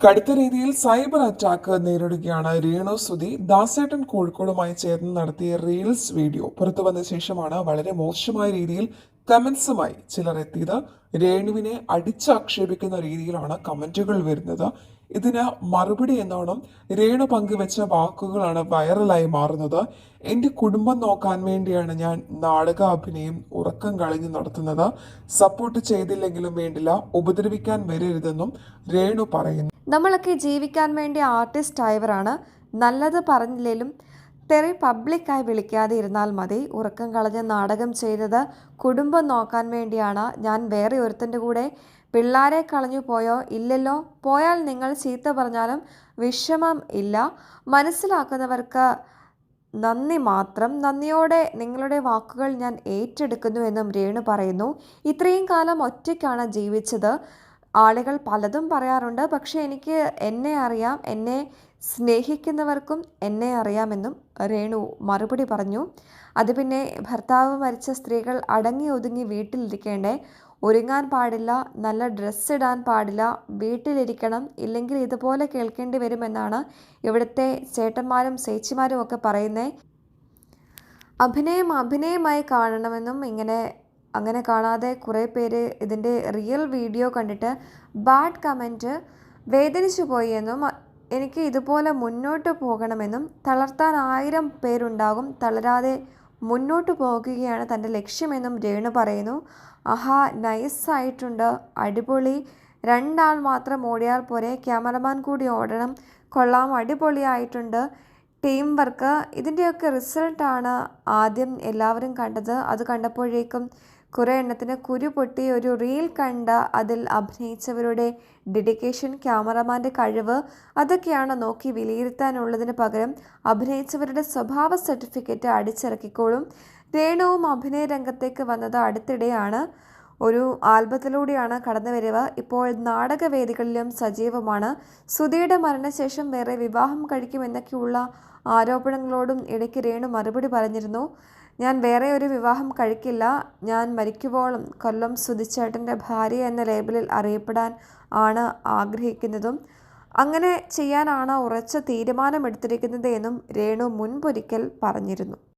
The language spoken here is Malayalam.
കടുത്ത രീതിയിൽ സൈബർ അറ്റാക്ക് നേരിടുകയാണ് രേണു സുധി ദാസേട്ടൻ കോഴിക്കോടുമായി ചേർന്ന് നടത്തിയ റീൽസ് വീഡിയോ പുറത്തു വന്ന ശേഷമാണ് വളരെ മോശമായ രീതിയിൽ കമന്റ്സുമായി ചിലർ എത്തിയത്. രേണുവിനെ അടിച്ചാക്ഷേപിക്കുന്ന രീതിയിലാണ് കമന്റുകൾ വരുന്നത്. ഇതിന് മറുപടി എന്നോണം രേണു പങ്കുവെച്ച വാക്കുകളാണ് വൈറലായി മാറുന്നത്. എന്റെ കുടുംബം നോക്കാൻ വേണ്ടിയാണ് ഞാൻ നാടക അഭിനയം ഉറക്കം കളഞ്ഞു നടത്തുന്നത്. സപ്പോർട്ട് ചെയ്തില്ലെങ്കിലും വേണ്ടില്ല ഉപദ്രവിക്കാൻ വരരുതെന്നും രേണു പറയുന്നു. നമ്മളൊക്കെ ജീവിക്കാൻ വേണ്ടി ആർട്ടിസ്റ്റ് ആയവരാണ്. നല്ലത് പറഞ്ഞില്ലെങ്കിലും തെറി പബ്ലിക്കായി വിളിക്കാതെ ഇരുന്നാൽ മതി. ഉറക്കം കളഞ്ഞ് നാടകം ചെയ്തത് കുടുംബം നോക്കാൻ വേണ്ടിയാണ്. ഞാൻ വേറെ ഒരുത്തന്റെ കൂടെ പിള്ളാരെ കളഞ്ഞു പോയോ? ഇല്ലല്ലോ. പോയാൽ നിങ്ങൾ ചീത്ത പറഞ്ഞാലും വിഷമം ഇല്ല. മനസ്സിലാക്കുന്നവർക്ക് നന്ദി മാത്രം. നന്ദിയോടെ നിങ്ങളുടെ വാക്കുകൾ ഞാൻ ഏറ്റെടുക്കുന്നു എന്നും രേണു പറയുന്നു. ഇത്രയും കാലം ഒറ്റയ്ക്കാണ് ജീവിച്ചത്. ആളുകൾ പലതും പറയാറുണ്ട്. പക്ഷേ എനിക്ക് എന്നെ അറിയാം. എന്നെ സ്നേഹിക്കുന്നവർക്കും എന്നെ അറിയാമെന്നും രേണു മറുപടി പറഞ്ഞു. അത് പിന്നെ ഭർത്താവ് മരിച്ച സ്ത്രീകൾ അടങ്ങി ഒതുങ്ങി വീട്ടിലിരിക്കേണ്ടേ? ഒരുങ്ങാൻ പാടില്ല. നല്ല ഡ്രസ്സ് ഇടാൻ പാടില്ല. വീട്ടിലിരിക്കണം. ഇല്ലെങ്കിൽ ഇതുപോലെ കേൾക്കേണ്ടി വരുമെന്നാണ് ഇവിടുത്തെ ചേട്ടന്മാരും ചേച്ചിമാരും ഒക്കെ പറയുന്നത് അഭിനയം അഭിനയമായി കാണണമെന്നും ഇങ്ങനെ അങ്ങനെ കാണാതെ കുറേ പേര് ഇതിന്റെ റിയൽ വീഡിയോ കണ്ടിട്ട് ബാഡ് കമന്റ് വേദനിച്ചു പോയി എന്നും എനിക്ക് ഇതുപോലെ മുന്നോട്ട് പോകണമെന്നും തളർത്താൻ ആയിരം പേരുണ്ടാകും തളരാതെ മുന്നോട്ട് പോകുകയാണ് തന്റെ ലക്ഷ്യമെന്നും രേണു പറയുന്നു. ആഹാ നൈസായിട്ടുണ്ട് അടിപൊളി. രണ്ടാൾ മാത്രം ഓടിയാൽ പോരെ ക്യാമറമാൻ കൂടി ഓടണം. കൊള്ളാം അടിപൊളിയായിട്ടുണ്ട് ടീം വർക്ക് ഇതിന്റെയൊക്കെ റിസൾട്ടാണ് ആദ്യം എല്ലാവരും കണ്ടത്. അത് കണ്ടപ്പോഴേക്കും കുറേ എണ്ണത്തിന് കുരു പൊട്ടി ഒരു റീൽ കണ്ട അതിൽ അഭിനയിച്ചവരുടെ ഡെഡിക്കേഷൻ ക്യാമറമാന്റെ കഴിവ് അതൊക്കെയാണ് നോക്കി വിലയിരുത്താനുള്ളതിന് പകരം അഭിനയിച്ചവരുടെ സ്വഭാവ സർട്ടിഫിക്കറ്റ് അടിച്ചിറക്കിക്കോളും. രേണുവും അഭിനയ രംഗത്തേക്ക് വന്നത് അടുത്തിടെയാണ്. ഒരു ആൽബത്തിലൂടെയാണ് കടന്നു വരിക ഇപ്പോൾ നാടകവേദികളിലും സജീവമാണ്. സുധിയുടെ മരണശേഷം വേറെ വിവാഹം കഴിക്കുമെന്നൊക്കെയുള്ള ആരോപണങ്ങളോടും ഇടയ്ക്ക് രേണു മറുപടി പറഞ്ഞിരുന്നു. ഞാൻ വേറെ ഒരു വിവാഹം കഴിക്കില്ല. ഞാൻ മരിക്കുവോളം കൊല്ലം സുധിച്ചേട്ടന്റെ ഭാര്യ എന്ന ലേബലിൽ അറിയപ്പെടാൻ ആണ് ആഗ്രഹിക്കുന്നതും അങ്ങനെ ചെയ്യാനാണ് ഉറച്ച തീരുമാനമെടുത്തിരിക്കുന്നത് എന്നും രേണു മുൻപൊരിക്കൽ പറഞ്ഞിരുന്നു.